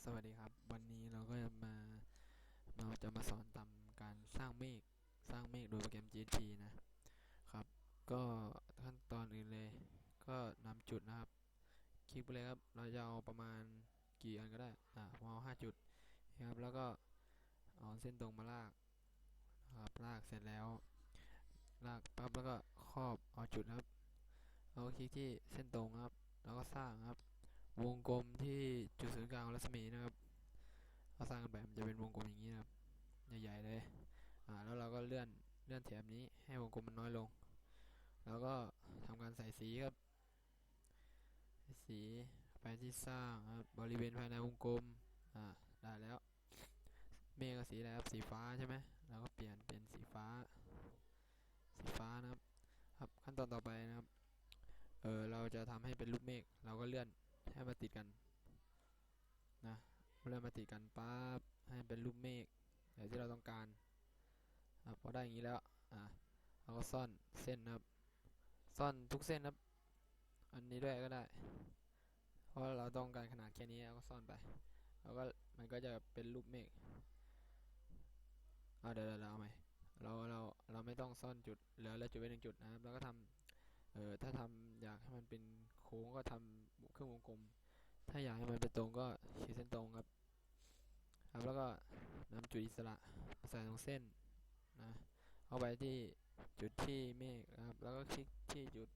สวัสดีครับ วันนี้เราก็จะมาเราจะมาสอนทำการสร้างเมฆสร้างเมฆโดยโปรแกรม GSP นะครับ ก็ขั้นตอนอื่นเลย ก็นำจุดนะครับ คลิกไปเลยครับ เราจะเอาประมาณกี่อันก็ได้ อ่าผมเอาห้าจุดนะครับ แล้วก็เอาเส้นตรงมาลากนะครับลากเสร็จแล้ว ลากปั๊บแล้วก็ครอบเอาจุดครับแล้วก็คลิกที่เส้นตรงครับ แล้วก็สร้างครับ วงกลมที่จุดศูนย์กลางรัศมีนะครับเราสร้างกันแบบมันจะเป็นวงกลมอย่างนี้นะครับใหญ่ๆเลยอ่าแล้วเราก็เลื่อนเลื่อนแถบนี้ให้วงกลมมันน้อยลง แล้วก็ทำการใส่สีครับ สีไปที่สร้างครับบริเวณภายในวงกลมอ่าได้แล้ว เมฆก็สีอะไรครับสีฟ้าใช่ไหมเราก็เปลี่ยนเป็นสีฟ้า สีฟ้านะครับ ครับขั้นตอนต่อไปนะครับเออเราจะทำให้เป็นรูปเมฆเราก็เลื่อน ให้มาติดกันนะเลื่อนมาติดกันปั๊บให้เป็นรูปเมฆแบบที่เราต้องการครับพอได้อย่างนี้แล้วอะเราก็ซ่อนเส้นนะครับ ซ่อนทุกเส้นครับ อันนี้ด้วยก็ได้ เพราะเราต้องการขนาดแค่นี้เราก็ซ่อนไปแล้วก็มันก็จะเป็นรูปเมฆอ่าเดี๋ยวเราเอาใหม่เราเราเราไม่ต้องซ่อนจุดเหลือแล้วจุดไว้หนึ่งจุดนะครับ แล้วก็ทำเออถ้าทำอยากให้มันเป็น ค้งก็ทำเครื่องวงกลม ถ้าอยากให้มันเป็นตรงก็ขีดเส้นตรงครับ ครับแล้วก็นำจุดอิสระใส่ตรงเส้นนะเอาไปที่จุดที่เมฆครับ แล้วก็คลิกที่จุด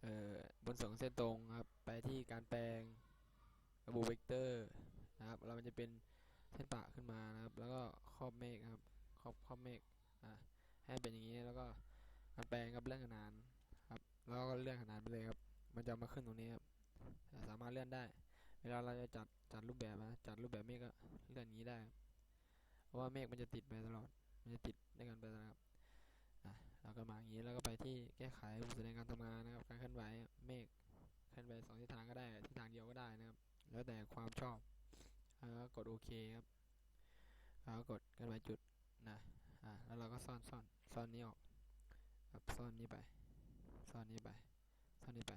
เอ่อบนส่วนของเส้นตรงครับ ไปที่การแปลงระบุเวกเตอร์นะครับแล้วมันจะเป็นเส้นปะขึ้นมานะครับ แล้วก็ครอบเมฆครับ ครอบครอบเมฆอะให้เป็นอย่างนี้แล้วก็การแปลงกับเรื่องขนานครับ แล้วก็เลื่อนขนาดไปเลยครับ มันจะมาขึ้นตรงนี้ครับสามารถเลื่อนได้ เวลาเราจะจัดจัดรูปแบบนะจัดรูปแบบเมฆก็เลื่อนนี้ได้เพราะว่าเมฆมันจะติดไปตลอด มันจะติดด้วยกันไปตลอดครับอะเราก็มาอย่างนี้แล้วก็ไปที่แก้ไขแสดงการทำงานนะครับการเคลื่อนไหวเมฆเคลื่อนไปสองทิศทางก็ได้ทิศทางเดียวก็ได้นะครับ แล้วแต่ความชอบแล้วก็กดโอเคครับแล้วก็กดเคลื่อนไหวจุดนะอะแล้วเราก็ซ่อนซ่อนซ่อนนี้ออกครับซ่อนนี้ไปซ่อนนี้ไป ซ่อนนี้ไป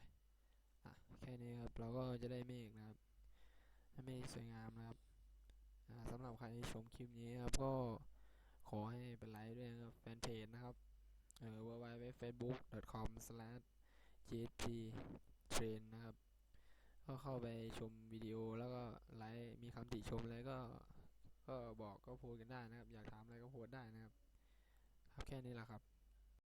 อะ แค่นี้ครับ เราก็จะได้เมฆนะครับเมฆสวยงามนะครับสำหรับใครที่ชมคลิปนี้ครับก็ขอให้เป็นไลค์ด้วยนะครับแฟนเพจนะครับเอ่อ www.facebook.com/gsp train นะครับ ก็เข้าไปชมวิดีโอแล้วก็ไลค์มีคำติชมอะไรก็ก็บอกก็พูดกันได้นะครับ อยากถามอะไรก็พูดได้นะครับ ครับแค่นี้แหละครับ